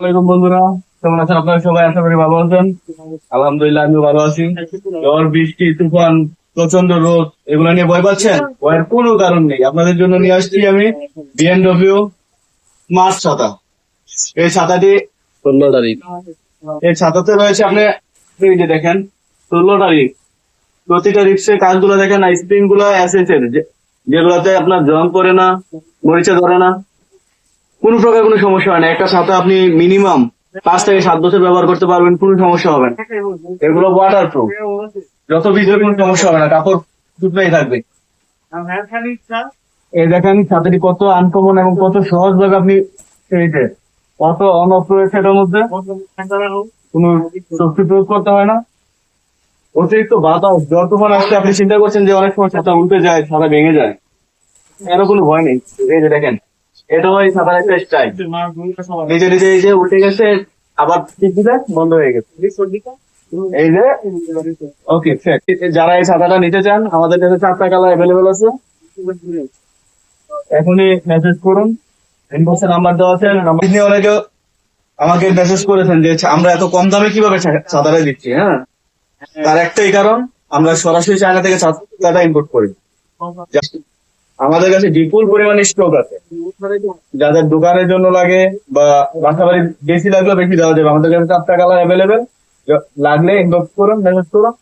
আসসালামাইকুম বন্ধুরা কেমন আছেন আপনারা সবাই? আশা করি ভালো আছেন। আলহামদুলিল্লাহ আমিও ভালো আছি। ঝড় বৃষ্টি তুফান প্রচণ্ড রোদ এগুলো নিয়ে ভয় পাচ্ছেন? ভয়ের কোনো কারণ নেই। আপনাদের জন্য নিয়ে আসছি আমি বিএনডব্লিউ স্মার্ট ছাতা। এই ছাতাটি ষোলো তারিখ। এই ছাতাতে রয়েছে আপনি এই যে দেখেন ষোলো তারিখ। প্রতিটা রিক্সে কাজগুলো দেখেন স্প্রিংগুলো এসেছেন যেগুলোতে আপনার জং করে না মরিচা ধরে না কোনো প্রকার কোনো সমস্যা হয় না। একটা ছাতা আপনি মিনিমাম পাঁচ থেকে সাত বছর ব্যবহার করতে পারবেন, কোনো সমস্যা হবে না। এগুলো ওয়াটার প্রুফ যত ভিজলে কোনো সমস্যা হবে না, কাপড় শুকনাই থাকবে। এই দেখেন, ছাতাটি কত আনকমন এবং কত সহজ ভাবে আপনি এই কত অন অফ রয়েছে এটার মধ্যে? কোনো শক্তি প্রয়োগ করতে হয় না। অতিরিক্ত বাতাস তুফান আসলে আপনি চিন্তা করছেন যে অনেক সময় ছাতা উল্টে যায়, ছাতা ভেঙে যায়। এর কোনো ভয় নেই। এই যে দেখেন এটা ওই একটা স্টাইল নিজে নিজে এই যে উল্টে গেছে আবার বন্ধ হয়ে গেছে। এই যে ওকে যারা এই ছাতাটা নিতে চান আমাদের কাছে চারটা কালার অ্যাভেলেবেল আছে। এখনই মেসেজ করুন। ইনবক্সে নাম্বার দেওয়া আছে নাম্বার নিয়ে অনেকে আমাকে মেসেজ করেছেন যে আমরা এত কম দামে কীভাবে ছাতাটা দিচ্ছি হ্যাঁ? তার একটাই কারণ আমরা সরাসরি চায়না থেকে ছাতাটা ইম্পোর্ট করি। আমাদের কাছে বিপুল পরিমাণে স্টক আছে। যাদের দোকানের জন্য লাগে বা বাসা বাড়ি বেশি লাগলে বেশি দেওয়া যাবে। আমাদের কাছে চারটা কালার অ্যাভেলেবেল লাগলে ইনবক্স করুন মেসেজ করুন।